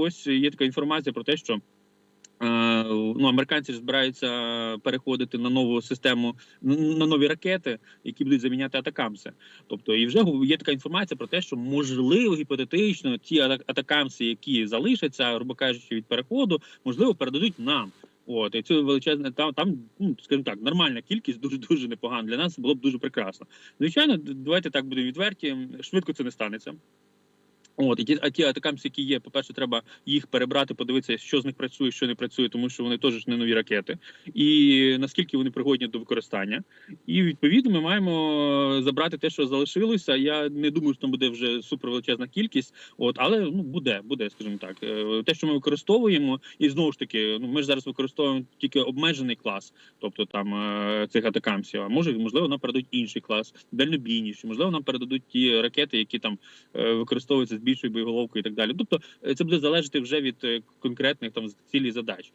ось є така інформація про те, що. е, Ну, американці збираються переходити на нову систему на нові ракети, які будуть заміняти атакамси. Тобто, і вже є така інформація про те, що можливо гіпотетично ті атакамси, які залишаться, грубо кажучи, від переходу, можливо, передадуть нам. От і це величезне там, там, ну скажімо так, нормальна кількість, дуже дуже непогана для нас. Було б дуже прекрасно. Звичайно, давайте так будемо відверті. Швидко це не станеться. От і ті, а ті атакамси, які є, по-перше, треба їх перебрати, подивитися, що з них працює, що не працює, тому що вони теж не нові ракети, і наскільки вони пригодні до використання. І відповідно ми маємо забрати те, що залишилося. Я не думаю, що там буде вже супервеличезна кількість. От, але ну буде, буде, скажімо так. Е, Те, що ми використовуємо, і знову ж таки, ну ми ж зараз використовуємо тільки обмежений клас, тобто там е, цих атакамсів. А може, можливо, нам передадуть інший клас, дальнобійніші, можливо, нам передадуть ті ракети, які там е, використовуються з більшою боєголовкою і так далі. Тобто е, це буде залежати вже від е, конкретних там цілі задач.